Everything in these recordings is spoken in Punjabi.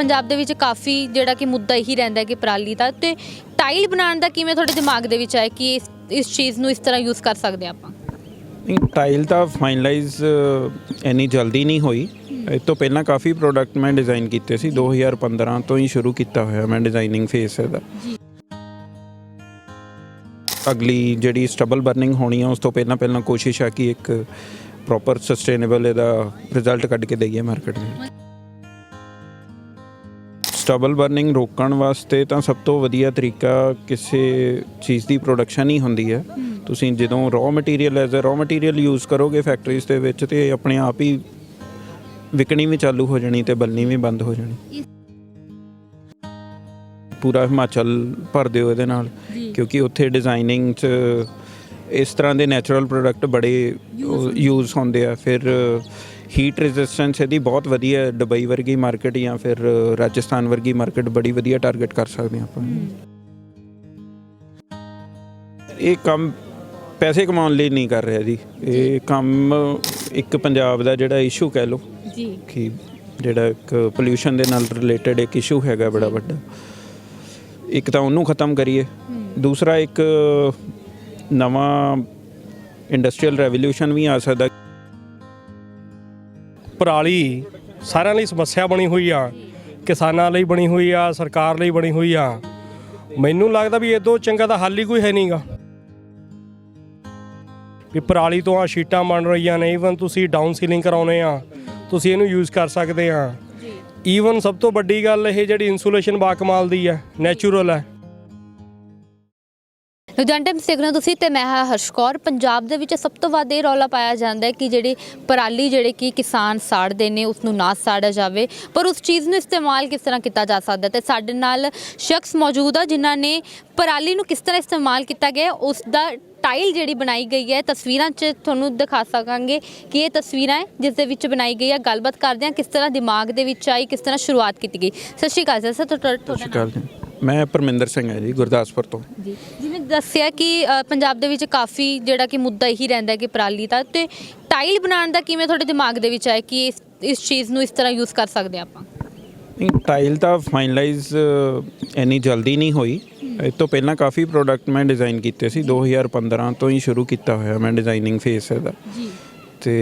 ਪੰਜਾਬ ਦੇ ਵਿੱਚ ਕਾਫੀ ਜਿਹੜਾ ਕਿ ਮੁੱਦਾ ਇਹੀ ਰਹਿੰਦਾ ਹੈ ਕਿ ਪਰਾਲੀ ਦਾ ਤੇ ਟਾਈਲ ਬਣਾਉਣ ਦਾ ਕਿਵੇਂ ਤੁਹਾਡੇ ਦਿਮਾਗ ਦੇ ਵਿੱਚ ਆਇਆ ਕਿ ਇਸ ਇਸ ਚੀਜ਼ ਨੂੰ ਇਸ ਤਰ੍ਹਾਂ ਯੂਜ਼ ਕਰ ਸਕਦੇ ਹਾਂ ਆਪਾਂ? ਨਹੀਂ ਟਾਈਲ ਤਾਂ ਫਾਈਨਲਾਈਜ਼ ਇੰਨੀ ਜਲਦੀ ਨਹੀਂ ਹੋਈ। ਇਹ ਤੋਂ ਪਹਿਲਾਂ ਕਾਫੀ ਪ੍ਰੋਡਕਟ ਮੈਂ ਡਿਜ਼ਾਈਨ ਕੀਤੇ ਸੀ। 2015 ਤੋਂ ਹੀ ਸ਼ੁਰੂ ਕੀਤਾ ਹੋਇਆ ਮੈਂ ਡਿਜ਼ਾਈਨਿੰਗ ਫੇਸ ਇਹਦਾ। ਅਗਲੀ ਜਿਹੜੀ ਸਟਬਲ ਬਰਨਿੰਗ ਹੋਣੀ ਆ ਉਸ ਤੋਂ ਪਹਿਲਾਂ ਪਹਿਲਾਂ ਕੋਸ਼ਿਸ਼ ਆ ਕਿ ਇੱਕ ਪ੍ਰੋਪਰ ਸਸਟੇਨੇਬਲ ਇਹਦਾ ਰਿਜ਼ਲਟ ਕੱਢ ਕੇ ਦਈਏ ਮਾਰਕੀਟ ਨੂੰ ਸਟਬਲ ਬਰਨਿੰਗ ਰੋਕਣ ਵਾਸਤੇ ਤਾਂ ਸਭ ਤੋਂ ਵਧੀਆ ਤਰੀਕਾ ਕਿਸੇ ਚੀਜ਼ ਦੀ ਪ੍ਰੋਡਕਸ਼ਨ ਹੀ ਹੁੰਦੀ ਹੈ। ਤੁਸੀਂ ਜਦੋਂ raw material as a raw material use ਕਰੋਗੇ ਫੈਕਟਰੀਜ਼ ਦੇ ਵਿੱਚ ਤੇ ਆਪਣੇ ਆਪ ਹੀ ਵਿਕਣੀ ਵੀ ਚਾਲੂ ਹੋ ਜਾਣੀ ਤੇ ਬਲਣੀ ਵੀ ਬੰਦ ਹੋ ਜਾਣੀ। ਪੂਰਾ ਹਿਮਾਚਲ ਭਰ ਦਿਓ ਇਹਦੇ ਨਾਲ ਕਿਉਂਕਿ ਉੱਥੇ ਡਿਜ਼ਾਈਨਿੰਗ 'ਚ ਇਸ ਤਰ੍ਹਾਂ ਦੇ ਨੈਚੁਰਲ ਪ੍ਰੋਡਕਟ ਬੜੇ ਯੂਜ਼ ਹੁੰਦੇ ਆ। ਫਿਰ ਹੀਟ ਰੈਜ਼ਿਸਟੈਂਸ ਇਹਦੀ ਬਹੁਤ ਵਧੀਆ। ਦੁਬਈ ਵਰਗੀ ਮਾਰਕੀਟ ਜਾਂ ਫਿਰ ਰਾਜਸਥਾਨ ਵਰਗੀ ਮਾਰਕੀਟ ਬੜੀ ਵਧੀਆ ਟਾਰਗੇਟ ਕਰ ਸਕਦੇ ਹਾਂ ਆਪਾਂ। ਇਹ ਕੰਮ ਪੈਸੇ ਕਮਾਉਣ ਲਈ ਨਹੀਂ ਕਰ ਰਿਹਾ ਜੀ। ਇਹ ਕੰਮ ਇੱਕ ਪੰਜਾਬ ਦਾ ਜਿਹੜਾ ਇਸ਼ੂ ਕਹਿ ਲਓ ਜੀ। ਕਿ ਜਿਹੜਾ ਇੱਕ ਪੋਲਿਊਸ਼ਨ ਦੇ ਨਾਲ ਰਿਲੇਟਡ ਇੱਕ ਇਸ਼ੂ ਹੈਗਾ ਬੜਾ ਵੱਡਾ। ਇੱਕ ਤਾਂ ਉਹਨੂੰ ਖਤਮ ਕਰੀਏ। ਦੂਸਰਾ ਇੱਕ ਨਵਾਂ ਇੰਡਸਟਰੀਅਲ ਰੈਵੋਲੂਸ਼ਨ ਵੀ ਆ ਸਕਦਾ। ਪਰਾਲੀ ਸਾਰਿਆਂ ਲਈ ਸਮੱਸਿਆ ਬਣੀ ਹੋਈ ਆ ਕਿਸਾਨਾਂ ਲਈ ਬਣੀ ਹੋਈ ਆ ਸਰਕਾਰ ਲਈ ਬਣੀ ਹੋਈ ਆ। ਮੈਨੂੰ ਲੱਗਦਾ ਵੀ ਇਹ ਤੋਂ ਚੰਗਾ ਤਾਂ ਹੱਲ ਹੀ ਕੋਈ ਹੈ ਨਹੀਂਗਾ। ਵੀ ਪਰਾਲੀ ਤੋਂ ਆ ਸ਼ੀਟਾਂ ਬਣ ਰਹੀਆਂ ਨੇ ਈਵਨ ਤੁਸੀਂ ਡਾਊਨ ਸੀਲਿੰਗ ਕਰਾਉਨੇ ਆ ਤੁਸੀਂ ਇਹਨੂੰ ਯੂਜ਼ ਕਰ ਸਕਦੇ ਆ। ਈਵਨ ਸਭ ਤੋਂ ਵੱਡੀ ਗੱਲ ਇਹ ਜਿਹੜੀ ਇਨਸੂਲੇਸ਼ਨ ਬਾ ਕਮਾਲ ਦੀ ਹੈ ਨੈਚੁਰਲ ਹੈ ਲੁਧਿਆਣਾ ਹੋ ਤੁਸੀਂ ਤੇ ਮੈਂ ਹਾਂ ਹਰਸ਼ ਕੌਰ। ਪੰਜਾਬ ਦੇ ਵਿੱਚ ਸਭ ਤੋਂ ਵੱਧ ਇਹ ਰੌਲਾ ਪਾਇਆ ਜਾਂਦਾ ਹੈ ਕਿ ਜਿਹੜੀ ਪਰਾਲੀ ਜਿਹੜੇ ਕਿ ਕਿਸਾਨ ਸਾੜਦੇ ਨੇ ਉਸ ਨੂੰ ਨਾ ਸਾੜਿਆ ਜਾਵੇ। ਪਰ ਉਸ ਚੀਜ਼ ਨੂੰ ਇਸਤੇਮਾਲ ਕਿਸ ਤਰ੍ਹਾਂ ਕੀਤਾ ਜਾ ਸਕਦਾ ਤੇ ਸਾਡੇ ਨਾਲ ਸ਼ਖਸ ਮੌਜੂਦ ਆ ਜਿਨ੍ਹਾਂ ਨੇ ਪਰਾਲੀ ਨੂੰ ਕਿਸ ਤਰ੍ਹਾਂ ਇਸਤੇਮਾਲ ਕੀਤਾ ਗਿਆ ਉਸ ਦਾ ਟਾਈਲ ਜਿਹੜੀ ਬਣਾਈ ਗਈ ਹੈ ਤਸਵੀਰਾਂ 'ਚ ਤੁਹਾਨੂੰ ਦਿਖਾ ਸਕਾਂਗੇ ਕਿ ਇਹ ਤਸਵੀਰਾਂ ਹੈ ਜਿਸ ਦੇ ਵਿੱਚ ਬਣਾਈ ਗਈ ਹੈ। ਗੱਲਬਾਤ ਕਰਦੇ ਹਾਂ ਕਿਸ ਤਰ੍ਹਾਂ ਦਿਮਾਗ ਦੇ ਵਿੱਚ ਆਈ ਕਿਸ ਤਰ੍ਹਾਂ ਸ਼ੁਰੂਆਤ ਕੀਤੀ ਗਈ। ਸਤਿ ਸ਼੍ਰੀ ਅਕਾਲ ਸਰ ਤੁਹਾਡਾ ਸਤਿ ਸ਼੍ਰੀ ਅਕਾਲ ਜੀ। ਮੈਂ ਪਰਮਿੰਦਰ ਸਿੰਘ ਹੈ ਜੀ ਗੁਰਦਾਸਪੁਰ ਤੋਂ। ਜੀ। ਦੱਸਿਆ ਕਿ ਅ, ਪੰਜਾਬ ਦੇ ਵਿੱਚ ਕਾਫੀ ਜਿਹੜਾ ਕਿ ਮੁੱਦਾ ਇਹੀ ਰਹਿੰਦਾ ਹੈ ਕਿ ਪਰਾਲੀ ਦਾ ਤੇ ਟਾਈਲ ਬਣਾਉਣ ਦਾ ਕਿਵੇਂ ਤੁਹਾਡੇ ਦਿਮਾਗ ਦੇ ਵਿੱਚ ਆਇਆ ਕਿ ਇਸ ਇਸ ਚੀਜ਼ ਨੂੰ ਇਸ ਤਰ੍ਹਾਂ ਯੂਜ਼ ਕਰ ਸਕਦੇ ਹਾਂ ਆਪਾਂ? ਨਹੀਂ ਟਾਈਲ ਤਾਂ ਫਾਈਨਲਾਈਜ਼ ਇੰਨੀ ਜਲਦੀ ਨਹੀਂ ਹੋਈ। ਇਹ ਤੋਂ ਪਹਿਲਾਂ ਕਾਫੀ ਪ੍ਰੋਡਕਟ ਮੈਂ ਡਿਜ਼ਾਈਨ ਕੀਤੇ ਸੀ। 2015 ਤੋਂ ਹੀ ਸ਼ੁਰੂ ਕੀਤਾ ਹੋਇਆ ਮੈਂ ਡਿਜ਼ਾਈਨਿੰਗ ਫੇਸ ਇਹਦਾ। ਜੀ। ਤੇ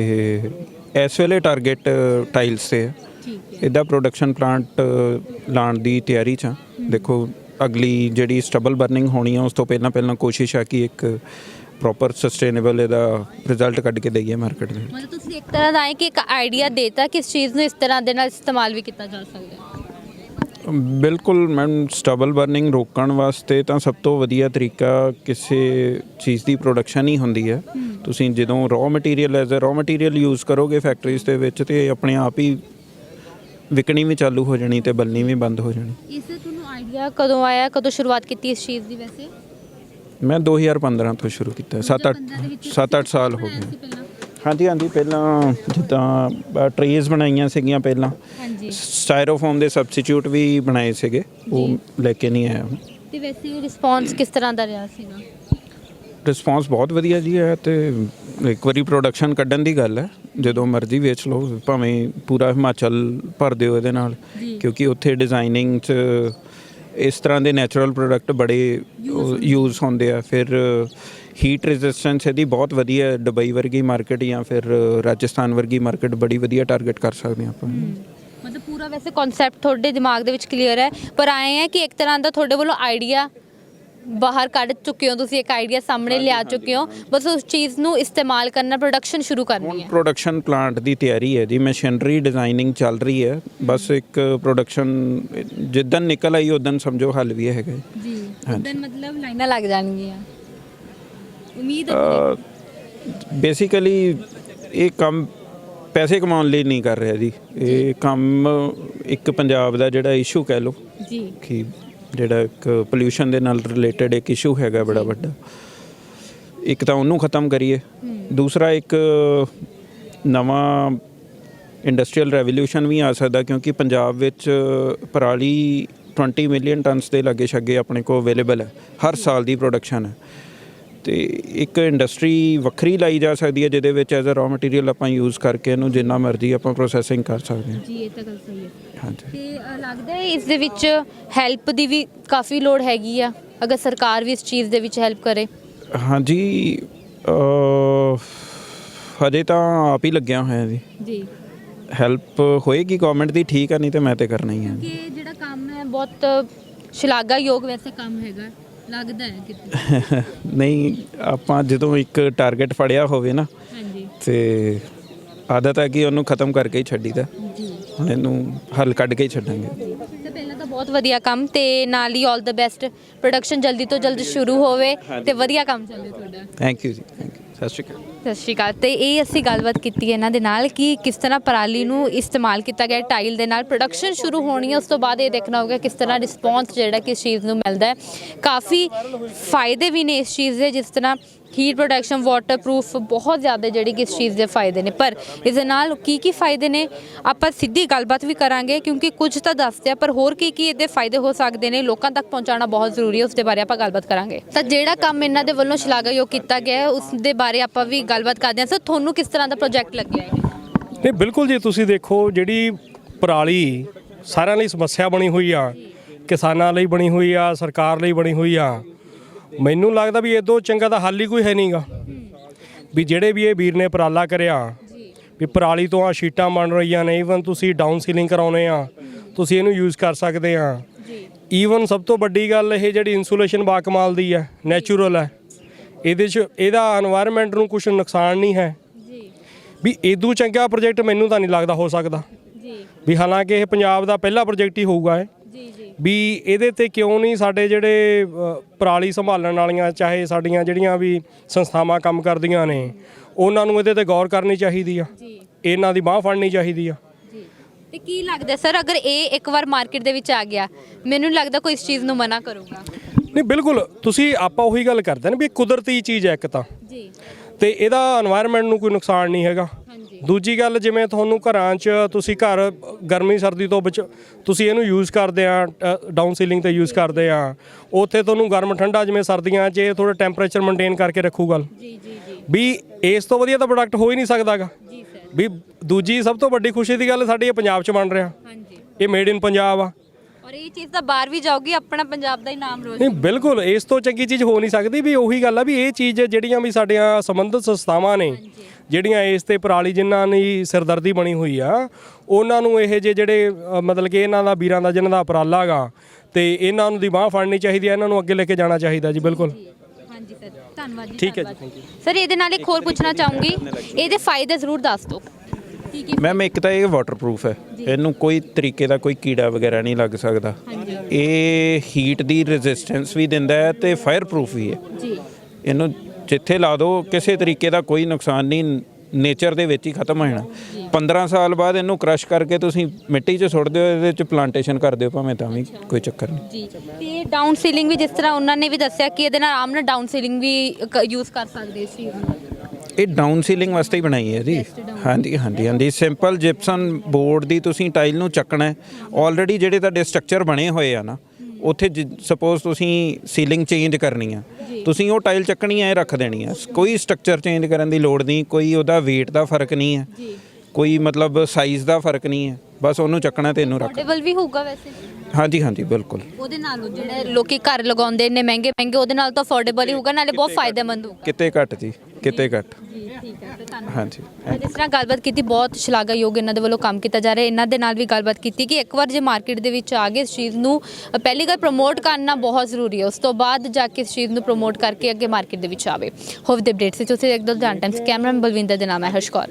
ਇਸ ਵੇਲੇ ਟਾਰਗੇਟ ਟਾਈਲਸ ਤੇ ਹੈ। ਠੀਕ ਹੈ। ਇਹਦਾ ਪ੍ਰੋਡਕਸ਼ਨ ਪਲਾਂਟ ਲਾਉਣ ਦੀ ਤਿਆਰੀ 'ਚ ਹਾਂ। ਦੇਖੋ ਅਗਲੀ ਜਿਹੜੀ ਸਟਬਲ ਬਰਨਿੰਗ ਹੋਣੀ ਆ ਉਸ ਤੋਂ ਪਹਿਲਾਂ ਪਹਿਲਾਂ ਕੋਸ਼ਿਸ਼ ਆ ਕਿ ਇੱਕ ਪ੍ਰੋਪਰ ਸਸਟੇਨੇਬਲ ਇਹਦਾ ਰਿਜ਼ਲਟ ਕੱਢ ਕੇ ਦਈਏ ਮਾਰਕੀਟ ਦੇ ਮਤਲਬ ਤੁਸੀਂ ਇੱਕ ਤਰ੍ਹਾਂ ਦਾ ਹੈ ਕਿ ਇੱਕ ਆਈਡੀਆ ਦੇਤਾ ਕਿ ਇਸ ਚੀਜ਼ ਨੂੰ ਇਸ ਤਰ੍ਹਾਂ ਦੇ ਨਾਲ ਇਸਤੇਮਾਲ ਵੀ ਕੀਤਾ ਜਾ ਸਕਦਾ ਹੈ। ਬਿਲਕੁਲ ਮੈਮ ਸਟਬਲ ਬਰਨਿੰਗ ਰੋਕਣ ਵਾਸਤੇ ਤਾਂ ਸਭ ਤੋਂ ਵਧੀਆ ਤਰੀਕਾ ਕਿਸੇ ਚੀਜ਼ ਦੀ ਪ੍ਰੋਡਕਸ਼ਨ ਹੀ ਹੁੰਦੀ ਹੈ। ਤੁਸੀਂ ਜਦੋਂ raw material as a raw material use ਕਰੋਗੇ ਫੈਕਟਰੀਜ਼ ਦੇ ਵਿੱਚ ਤੇ ਆਪਣੇ ਆਪ ਹੀ ਵਿਕਣੀ ਵੀ ਚਾਲੂ ਹੋ ਜਾਣੀ ਤੇ ਬਲਣੀ ਵੀ ਬੰਦ ਹੋ ਜਾਣੀ। ਇਸ ਆਈਡੀਆ ਕਦੋਂ ਆਇਆ ਕਦੋਂ ਸ਼ੁਰੂਆਤ ਕੀਤੀ ਇਸ ਚੀਜ਼ ਦੀ ਵੈਸੇ? ਮੈਂ 2015 ਤੋਂ ਸ਼ੁਰੂ ਕੀਤਾ 7-8 7-8 ਸਾਲ ਹੋ ਗਏ। ਹਾਂਜੀ ਹਾਂਜੀ ਪਹਿਲਾਂ ਜਿੱਦਾਂ ਟਰੀਜ਼ ਬਣਾਈਆਂ ਸੀਗੀਆਂ ਪਹਿਲਾਂ। ਹਾਂਜੀ। ਸਟਾਇਰੋਫੋਮ ਦੇ ਸਬਸਟੀਟਿਊਟ ਵੀ ਬਣਾਏ ਸੀਗੇ ਉਹ ਲੈ ਕੇ ਨਹੀਂ ਆਇਆ ਤੇ ਵੈਸੇ ਰਿਸਪੌਂਸ ਕਿਸ ਤਰ੍ਹਾਂ ਦਾ ਰਿਹਾ ਸੀਗਾ ਰਿਸਪੌਂਸ ਬਹੁਤ ਵਧੀਆ ਜੀ ਹੈ ਤੇ ਇੱਕ ਵਾਰੀ ਪ੍ਰੋਡਕਸ਼ਨ ਕੱਢਣ ਦੀ ਗੱਲ ਹੈ। ਜਦੋਂ ਮਰਜ਼ੀ ਵੇਚ ਲਓ ਭਾਵੇਂ ਪੂਰਾ ਹਿਮਾਚਲ ਭਰ ਦਿਓ ਇਹਦੇ ਨਾਲ। ਕਿਉਂਕਿ ਉੱਥੇ ਡਿਜ਼ਾਈਨਿੰਗ 'ਚ ਇਸ ਤਰ੍ਹਾਂ ਦੇ ਨੈਚੁਰਲ ਪ੍ਰੋਡਕਟ ਬੜੇ ਯੂਜ਼ ਹੁੰਦੇ ਆ ਫਿਰ ਹੀਟ ਰੈਜ਼ਿਸਟੈਂਸ ਇਹਦੀ ਬਹੁਤ ਵਧੀਆ। ਦੁਬਈ ਵਰਗੀ ਮਾਰਕੀਟ ਜਾਂ ਫਿਰ ਰਾਜਸਥਾਨ ਵਰਗੀ ਮਾਰਕੀਟ ਬੜੀ ਵਧੀਆ ਟਾਰਗੇਟ ਕਰ ਸਕਦੇ ਹਾਂ ਆਪਾਂ ਮਤਲਬ ਪੂਰਾ ਵੈਸੇ ਕਨਸੈਪਟ ਤੁਹਾਡੇ ਦਿਮਾਗ ਦੇ ਵਿੱਚ ਕਲੀਅਰ ਹੈ ਪਰ ਆਏ ਹੈ ਕਿ ਇੱਕ ਤਰ੍ਹਾਂ ਦਾ ਤੁਹਾਡੇ ਵੱਲੋਂ ਆਈਡੀਆ ਬਾਹਰ ਕੱਢ ਚੁੱਕੇ ਹੋ ਤੁਸੀਂ ਇੱਕ ਆਈਡੀਆ ਸਾਹਮਣੇ ਲਿਆ ਚੁੱਕੇ ਹੋ ਬਸ ਉਸ ਚੀਜ਼ ਨੂੰ ਇਸਤੇਮਾਲ ਕਰਨਾ ਪ੍ਰੋਡਕਸ਼ਨ ਸ਼ੁਰੂ ਕਰਨੀ ਹੁਣ ਹੈ। ਪ੍ਰੋਡਕਸ਼ਨ ਪਲਾਂਟ ਦੀ ਤਿਆਰੀ ਹੈ ਜੀ ਮਸ਼ੀਨਰੀ ਡਿਜ਼ਾਈਨਿੰਗ ਚੱਲ ਰਹੀ ਹੈ ਬਸ ਇੱਕ ਪ੍ਰੋਡਕਸ਼ਨ ਜਿੱਦਨ ਨਿਕਲ ਆਈ ਉਦੋਂ ਸਮਝੋ ਹੱਲ ਵੀ ਹੈਗਾ ਜੀ। ਜੀ ਹਾਂਜੀ। ਉਦੋਂ ਮਤਲਬ ਲਾਈਨਾਂ ਲੱਗ ਜਾਣਗੀਆਂ। ਉਮੀਦ ਹੈ ਬੇਸਿਕਲੀ ਇਹ ਕੰਮ ਪੈਸੇ ਕਮਾਉਣ ਲਈ ਨਹੀਂ ਕਰ ਰਿਹਾ ਜੀ। ਇਹ ਕੰਮ ਇੱਕ ਪੰਜਾਬ ਦਾ ਜਿਹੜਾ ਇਸ਼ੂ ਕਹਿ ਲਓ ਜੀ। ਕਿ ਜਿਹੜਾ ਇੱਕ ਪੋਲਿਊਸ਼ਨ ਦੇ ਨਾਲ ਰਿਲੇਟਡ ਇੱਕ ਇਸ਼ੂ ਹੈਗਾ ਬੜਾ ਵੱਡਾ। ਇੱਕ ਤਾਂ ਉਹਨੂੰ ਖਤਮ ਕਰੀਏ। ਦੂਸਰਾ ਇੱਕ ਨਵਾਂ ਇੰਡਸਟਰੀਅਲ ਰੈਵੋਲੂਸ਼ਨ ਵੀ ਆ ਸਕਦਾ ਕਿਉਂਕਿ ਪੰਜਾਬ ਵਿੱਚ ਪਰਾਲੀ 20 ਮਿਲੀਅਨ ਟਨਸ ਦੇ ਲਾਗੇ ਛੱਗੇ ਆਪਣੇ ਕੋਲ ਅਵੇਲੇਬਲ ਹੈ। ਹਰ ਸਾਲ ਦੀ ਪ੍ਰੋਡਕਸ਼ਨ ਹੈ। ਤੇ ਇੱਕ ਇੰਡਸਟਰੀ ਵੱਖਰੀ ਲਾਈ ਜਾ ਸਕਦੀ ਹੈ ਜਿਹਦੇ ਵਿੱਚ ਐਜ਼ ਅ ਰॉ ਮਟੀਰੀਅਲ ਆਪਾਂ ਯੂਜ਼ ਕਰਕੇ ਇਹਨੂੰ ਜਿੰਨਾ ਮਰਜ਼ੀ ਆਪਾਂ ਪ੍ਰੋਸੈਸਿੰਗ ਕਰ ਸਕਦੇ ਹਾਂ। ਜੀ ਇਹ ਤਾਂ ਗੱਲ ਸਹੀ ਹੈ। ਹਾਂਜੀ। ਤੇ ਅ, ਲੱਗਦਾ ਹੈ ਇਸ ਦੇ ਵਿੱਚ ਹੈਲਪ ਦੀ ਵੀ ਕਾਫੀ ਲੋੜ ਹੈਗੀ ਆ? ਅਗਰ ਸਰਕਾਰ ਵੀ ਇਸ ਚੀਜ਼ ਦੇ ਵਿੱਚ ਹੈਲਪ ਕਰੇ। ਹਾਂਜੀ ਅ, ਹਜੇ ਤਾਂ ਆਪ ਹੀ ਲੱਗਿਆ ਹੋਇਆ ਜੀ। ਜੀ। ਹੈਲਪ ਹੋਏਗੀ ਗਵਰਨਮੈਂਟ ਦੀ ਠੀਕ ਆ ਨਹੀਂ ਤੇ ਮੈਂ ਤੇ ਕਰਨਾ ਹੀ ਹੈ ਕਿ ਜਿਹੜਾ ਕੰਮ ਹੈ ਬਹੁਤ ਸ਼ਲਾਘਾਯੋਗ ਵੈਸੇ ਕੰਮ ਹੈਗਾ। ਲੱਗਦਾ ਹੈ ਕਿਤੇ। ਨਹੀਂ ਆਪਾਂ ਜਦੋਂ ਇੱਕ ਟਾਰਗੇਟ ਫੜਿਆ ਹੋਵੇ ਨਾ ਹਾਂਜੀ। ਤੇ ਆਦਤ ਹੈ ਕਿ ਉਹਨੂੰ ਖਤਮ ਕਰਕੇ ਹੀ ਛੱਡੀਦਾ ਜੀ। ਹੁਣ ਇਹਨੂੰ ਹੱਲ ਕੱਢ ਕੇ ਹੀ ਛੱਡਾਂਗੇ। ਤੇ ਪਹਿਲਾਂ ਤਾਂ ਬਹੁਤ ਵਧੀਆ ਕੰਮ ਤੇ ਨਾਲ ਹੀ 올 ਦ ਬੈਸਟ ਪ੍ਰੋਡਕਸ਼ਨ ਜਲਦੀ ਤੋਂ ਜਲਦ ਸ਼ੁਰੂ ਹੋਵੇ ਤੇ ਵਧੀਆ ਕੰਮ ਚੱਲੇ ਤੁਹਾਡਾ। Thank you ji thank you ਸਤਿ ਸ਼੍ਰੀ ਅਕਾਲ। ਸਤਿ ਸ਼੍ਰੀ ਅਕਾਲ। ਤੇ ਇਹ ਅਸੀਂ ਗੱਲਬਾਤ ਕੀਤੀ ਇਹਨਾਂ ਦੇ ਨਾਲ ਕਿ ਕਿਸ ਤਰ੍ਹਾਂ ਪਰਾਲੀ ਨੂੰ ਇਸਤੇਮਾਲ ਕੀਤਾ ਗਿਆ ਟਾਈਲ ਦੇ ਨਾਲ ਪ੍ਰੋਡਕਸ਼ਨ ਸ਼ੁਰੂ ਹੋਣੀ ਹੈ ਉਸ ਤੋਂ ਬਾਅਦ ਇਹ ਦੇਖਣਾ ਹੋਗਾ ਕਿਸ ਤਰ੍ਹਾਂ ਰਿਸਪੌਂਸ ਜਿਹੜਾ ਕਿ ਇਸ ਚੀਜ਼ ਨੂੰ ਮਿਲਦਾ ਹੈ। ਕਾਫੀ ਫਾਇਦੇ ਵੀ ਨੇ ਇਸ ਚੀਜ਼ ਦੇ ਜਿਸ ਤਰ੍ਹਾਂ ਹੀਟ ਪ੍ਰੋਟੈਕਸ਼ਨ ਵਾਟਰਪ੍ਰੂਫ ਬਹੁਤ ਜ਼ਿਆਦਾ ਜਿਹੜੀ ਕਿ ਇਸ ਚੀਜ਼ ਦੇ ਫਾਇਦੇ ਨੇ। ਪਰ ਇਸ ਦੇ ਨਾਲ ਕੀ ਕੀ ਫਾਇਦੇ ਨੇ? ਆਪਾਂ ਸਿੱਧੀ ਗੱਲਬਾਤ ਵੀ ਕਰਾਂਗੇ ਕਿਉਂਕਿ ਕੁਝ ਤਾਂ ਦੱਸਦੇ ਆ, ਪਰ ਹੋਰ ਕੀ ਕੀ ਇਹਦੇ ਫਾਇਦੇ ਹੋ ਸਕਦੇ ਨੇ ਲੋਕਾਂ ਤੱਕ ਪਹੁੰਚਾਉਣਾ ਬਹੁਤ ਜ਼ਰੂਰੀ ਹੈ ਉਸ ਦੇ ਬਾਰੇ ਆਪਾਂ ਗੱਲਬਾਤ ਕਰਾਂਗੇ। ਤਾਂ ਜਿਹੜਾ ਕੰਮ ਇਹਨਾਂ ਦੇ ਵੱਲੋਂ ਸ਼ਲਾਘਾਯੋਗ ਕੀਤਾ ਗਿਆ ਹੈ ਉਸ ਦੇ ਬਾਰੇ ਆਪਾਂ ਵੀ ਗੱਲਬਾਤ ਕਰਦੇ ਹਾਂ। ਸਰ, ਤੁਹਾਨੂੰ ਕਿਸ ਤਰ੍ਹਾਂ ਦਾ ਪ੍ਰੋਜੈਕਟ ਲੱਗਿਆ ਹੈ ਨਹੀਂ, ਬਿਲਕੁਲ ਜੀ, ਤੁਸੀਂ ਦੇਖੋ, ਜਿਹੜੀ ਪਰਾਲੀ ਸਾਰਿਆਂ ਲਈ ਸਮੱਸਿਆ ਬਣੀ ਹੋਈ ਆ, ਕਿਸਾਨਾਂ ਲਈ ਬਣੀ ਹੋਈ ਆ, ਸਰਕਾਰ ਲਈ ਬਣੀ ਹੋਈ ਆ। ਮੈਨੂੰ ਲੱਗਦਾ ਵੀ ਇਦੋਂ ਚੰਗਾ ਤਾਂ ਹਾਲ ਹੀ ਕੋਈ ਹੈ ਨਹੀਂਗਾ। ਵੀ ਜਿਹੜੇ ਵੀ ਇਹ ਵੀਰ ਨੇ ਪਰਾਲਾ ਕਰਿਆ ਵੀ ਪਰਾਲੀ ਤੋਂ ਆ ਸ਼ੀਟਾਂ ਬਣ ਰਹੀਆਂ ਨੇ ਈਵਨ ਤੁਸੀਂ ਡਾਊਨ ਸੀਲਿੰਗ ਕਰਾਉਨੇ ਆ ਤੁਸੀਂ ਇਹਨੂੰ ਯੂਜ਼ ਕਰ ਸਕਦੇ ਆ। ਈਵਨ ਸਭ ਤੋਂ ਵੱਡੀ ਗੱਲ ਇਹ ਜਿਹੜੀ ਇਨਸੂਲੇਸ਼ਨ ਬਾਕਮਾਲ ਦੀ ਹੈ ਨੇਚਰਲ ਹੈ। ਇਹਦੇ 'ਚ ਇਹਦਾ এনवायरमेंट ਨੂੰ ਕੁਝ ਨੁਕਸਾਨ ਨਹੀਂ ਹੈ। ਜੀ। ਵੀ ਇਦੋਂ ਚੰਗਾ ਪ੍ਰੋਜੈਕਟ ਮੈਨੂੰ ਤਾਂ ਨਹੀਂ ਲੱਗਦਾ ਹੋ ਸਕਦਾ। ਜੀ। ਵੀ ਹਾਲਾਂਕਿ ਇਹ ਪੰਜਾਬ ਦਾ ਪਹਿਲਾ ਪ੍ਰੋਜੈਕਟ ਹੀ ਹੋਊਗਾ ਇਹ। ਵੀ ਇਹਦੇ ਤੇ ਕਿਉਂ ਨਹੀਂ ਸਾਡੇ ਜਿਹੜੇ ਪਰਾਲੀ ਸੰਭਾਲਣ ਵਾਲੀਆਂ ਚਾਹੇ ਸਾਡੀਆਂ ਜਿਹੜੀਆਂ ਵੀ ਸੰਸਥਾਵਾਂ ਕੰਮ ਕਰਦੀਆਂ ਨੇ ਉਹਨਾਂ ਨੂੰ ਇਹਦੇ ਤੇ ਗੌਰ ਕਰਨੀ ਚਾਹੀਦੀ ਆ। ਇਹਨਾਂ ਦੀ ਬਾਹ ਫੜਨੀ ਚਾਹੀਦੀ ਆ। ਤੇ ਕੀ ਲੱਗਦਾ ਸਰ ਅਗਰ ਇਹ ਇੱਕ ਵਾਰ ਮਾਰਕੀਟ ਦੇ ਵਿੱਚ ਆ ਗਿਆ ਮੈਨੂੰ ਲੱਗਦਾ ਕੋਈ ਇਸ ਚੀਜ਼ ਨੂੰ ਮਨਾ ਕਰੂਗਾ। ਨਹੀਂ ਬਿਲਕੁਲ ਤੁਸੀਂ ਆਪਾਂ ਉਹੀ ਗੱਲ ਕਰਦੇ ਨੇ ਵੀ ਕੁਦਰਤੀ ਚੀਜ਼ ਹੈ ਇੱਕ ਤਾਂ। ਜੀ। ਤੇ ਇਹਦਾ এনवायरमेंट ਨੂੰ ਕੋਈ ਨੁਕਸਾਨ ਨਹੀਂ ਹੈਗਾ। ਦੂਜੀ ਗੱਲ ਜਿਵੇਂ ਤੁਹਾਨੂੰ ਘਰਾਂ 'ਚ ਤੁਸੀਂ ਘਰ ਗਰਮੀ ਸਰਦੀ ਤੋਂ ਬਚ ਤੁਸੀਂ ਇਹਨੂੰ ਯੂਜ਼ ਕਰਦੇ ਆ ਡਾਊਨ ਸੀਲਿੰਗ ਤੇ ਯੂਜ਼ ਕਰਦੇ ਆ। ਉੱਥੇ ਤੁਹਾਨੂੰ ਗਰਮ ਠੰਡਾ ਜਿਵੇਂ ਸਰਦੀਆਂ 'ਚ ਇਹ ਥੋੜਾ ਟੈਂਪਰੇਚਰ ਮੇਨਟੇਨ ਕਰਕੇ ਰੱਖੂਗਾ। ਜੀ ਜੀ ਜੀ। ਵੀ ਇਸ ਤੋਂ ਵਧੀਆ ਤਾਂ ਪ੍ਰੋਡਕਟ ਹੋ ਹੀ ਨਹੀਂ ਸਕਦਾਗਾ। ਜੀ ਸਰ ਵੀ ਦੂਜੀ ਸਭ ਤੋਂ ਵੱਡੀ ਖੁਸ਼ੀ ਦੀ ਗੱਲ ਸਾਡੀ ਇਹ ਪੰਜਾਬ 'ਚ ਬਣ ਰਿਹਾ। ਹਾਂਜੀ। ਇਹ ਮੇਡ ਇਨ ਪੰਜਾਬ ਆ। ਔਰ ਇਹ ਚੀਜ਼ ਤਾਂ ਬਾਹਰ ਵੀ ਜਾਊਗੀ ਆਪਣਾ ਪੰਜਾਬ ਦਾ ਹੀ ਨਾਮ ਰੋਸ਼ਨ ਨਹੀਂ ਬਿਲਕੁਲ ਇਸ ਤੋਂ ਚੰਗੀ ਚੀਜ਼ ਹੋ ਨਹੀਂ ਸਕਦੀ ਵੀ ਉਹੀ ਗੱਲ ਆ ਵੀ ਇਹ ਚੀਜ਼ ਜਿਹੜੀਆਂ ਵੀ ਸਾਡੀਆਂ ਸੰਬੰਧਿਤ ਸੰਸਥਾਵਾਂ ਨੇ ਜਿਹੜੀਆਂ ਇਸ ਤੇ ਪਰਾਲੀ ਜਿਨ੍ਹਾਂ ਦੀ ਸਿਰਦਰਦੀ ਬਣੀ ਹੋਈ ਆ ਉਹਨਾਂ ਨੂੰ ਇਹ ਜਿਹੇ ਜਿਹੜੇ ਮਤਲਬ ਕਿ ਇਹਨਾਂ ਦਾ ਵੀਰਾਂ ਦਾ ਜਿਨ੍ਹਾਂ ਦਾ ਉਪਰਾਲਾ ਗਾ ਤੇ ਇਹਨਾਂ ਨੂੰ ਦੀ ਬਾਹ ਫੜਨੀ ਚਾਹੀਦੀ ਹੈ ਇਹਨਾਂ ਨੂੰ ਅੱਗੇ ਲੈ ਕੇ ਜਾਣਾ ਚਾਹੀਦਾ ਜੀ ਬਿਲਕੁਲ। ਹਾਂਜੀ ਸਰ ਧੰਨਵਾਦ ਜੀ ਠੀਕ ਹੈ ਜੀ। ਸਰ ਇਹਦੇ ਨਾਲ ਇੱਕ ਹੋਰ ਪੁੱਛਣਾ ਚਾਹੂੰਗੀ ਇਹਦੇ ਫਾਇਦੇ ਜ਼ਰੂਰ ਦੱਸ ਦਿਓ। ਮੈਮ ਇੱਕ ਤਾਂ ਇਹ ਵਾਟਰਪ੍ਰੂਫ ਹੈ। ਇਹਨੂੰ ਕੋਈ ਤਰੀਕੇ ਦਾ ਕੋਈ ਕੀੜਾ ਵਗੈਰਾ ਨਹੀਂ ਲੱਗ ਸਕਦਾ। ਇਹ ਹੀਟ ਦੀ ਰੈਜ਼ਿਸਟੈਂਸ ਵੀ ਦਿੰਦਾ ਹੈ ਤੇ ਫਾਇਰ ਪ੍ਰੂਫ ਵੀ ਹੈ। ਜੀ। ਇਹਨੂੰ ਜਿੱਥੇ ਲਾ ਦਿਓ ਕਿਸੇ ਤਰੀਕੇ ਦਾ ਕੋਈ ਨੁਕਸਾਨ ਨਹੀਂ ਨੇਚਰ ਦੇ ਵਿੱਚ ਹੀ ਖਤਮ ਹੋ ਜਾਣਾ। 15 ਸਾਲ ਬਾਅਦ ਇਹਨੂੰ ਕ੍ਰਸ਼ ਕਰਕੇ ਤੁਸੀਂ ਮਿੱਟੀ 'ਚ ਸੁੱਟ ਦਿਓ ਇਹਦੇ 'ਚ ਪਲਾਂਟੇਸ਼ਨ ਕਰ ਦਿਓ ਭਾਵੇਂ ਤਾਂ ਵੀ ਕੋਈ ਚੱਕਰ ਨਹੀਂ। ਜੀ। ਤੇ ਡਾਊਨ ਸੀਲਿੰਗ ਵੀ ਜਿਸ ਤਰ੍ਹਾਂ ਉਹਨਾਂ ਨੇ ਵੀ ਦੱਸਿਆ ਕਿ ਇਹਦੇ ਨਾਲ ਆਮ ਨਾਲ ਡਾਊਨ ਸੀਲਿੰਗ ਵੀ ਯੂਜ਼ ਕਰ ਸਕਦੇ ਨੂੰ ਇਹ ਡਾਊਨ ਸੀਲਿੰਗ ਵਾਸਤੇ ਹੀ ਬਣਾਈ ਹੈ ਜੀ। ਹਾਂਜੀ ਹਾਂਜੀ ਹਾਂਜੀ। ਸਿੰਪਲ ਜਿਪਸਨ ਬੋਰਡ ਦੀ ਤੁਸੀਂ ਟਾਈਲ ਨੂੰ ਚੱਕਣਾ ਹੈ। ਆਲਰੇਡੀ ਜਿਹੜੇ ਤੁਹਾਡੇ ਸਟਰਕਚਰ ਬਣੇ ਹੋਏ ਆ ਨਾ ਉੱਥੇ ਸਪੋਜ਼ ਤੁਸੀਂ ਸੀਲਿੰਗ ਚੇਂਜ ਕਰਨੀ ਆ। ਤੁਸੀਂ ਉਹ ਟਾਈਲ ਚੱਕਣੀ ਹੈ ਰੱਖ ਦੇਣੀ ਹੈ ਕੋਈ ਸਟਰਕਚਰ ਚੇਂਜ ਕਰਨ ਦੀ ਲੋੜ ਨਹੀਂ ਕੋਈ ਉਹਦਾ weight ਦਾ ਫ਼ਰਕ ਨਹੀਂ ਹੈ ਕੋਈ ਮਤਲਬ ਸਾਈਜ਼ ਦਾ ਫ਼ਰਕ ਨਹੀਂ ਹੈ ਬਸ ਉਹਨੂੰ ਚੱਕਣਾ ਤੇ ਇਹਨੂੰ ਰੱਖ। ਅਫੋਰਡੇਬਲ ਵੀ ਹੋਊਗਾ ਵੈਸੇ? ਹਾਂਜੀ ਹਾਂਜੀ ਬਿਲਕੁਲ। ਉਹਦੇ ਨਾਲ ਜਿਹੜੇ ਲੋਕੀ ਘਰ ਲਗਾਉਂਦੇ ਨੇ ਮਹਿੰਗੇ ਮਹਿੰਗੇ ਉਹਦੇ ਨਾਲ ਤਾਂ ਅਫੋਰਡੇਬਲ ਹੀ ਹੋਊਗਾ ਨਾਲੇ ਬਹੁਤ ਫਾਇਦੇਮੰਦ ਹੋਊਗਾ। ਕਿਤੇ ਘੱਟ ਜੀ ਕਿਤੇ ਘੱਟ। ਠੀਕ ਹੈ ਧੰਨਵਾਦ ਹਾਂਜੀ। ਜਿਸ ਤਰ੍ਹਾਂ ਗੱਲਬਾਤ ਕੀਤੀ ਬਹੁਤ ਸ਼ਲਾਘਾਯੋਗ ਇਹਨਾਂ ਦੇ ਵੱਲੋਂ ਕੰਮ ਕੀਤਾ ਜਾ ਰਿਹਾ। ਇਹਨਾਂ ਦੇ ਨਾਲ ਵੀ ਗੱਲਬਾਤ ਕੀਤੀ ਕਿ ਇੱਕ ਵਾਰ ਜੇ ਮਾਰਕੀਟ ਦੇ ਵਿੱਚ ਆ ਗਏ ਇਸ ਚੀਜ਼ ਨੂੰ ਅ, ਪਹਿਲੀ ਗੱਲ ਪ੍ਰਮੋਟ ਕਰਨਾ ਬਹੁਤ ਜ਼ਰੂਰੀ ਹੈ। ਉਸ ਤੋਂ ਬਾਅਦ ਜਾ ਕੇ ਇਸ ਚੀਜ਼ ਨੂੰ ਪ੍ਰਮੋਟ ਕਰਕੇ ਅੱਗੇ ਮਾਰਕੀਟ ਦੇ ਵਿੱਚ ਆਵੇ। ਹੋਵ ਦੇ ਅਪਡੇਟਸ ਤੁਸੀਂ ਇੱਕ ਦੋ ਧਿਆਨ ਟਾਈਮਸ ਕੈਮਰਾਮੈਨ ਬਲਵਿੰਦਰ ਦੇ ਨਾਮ ਹੈ ਹਰਸ਼ਕੌਰ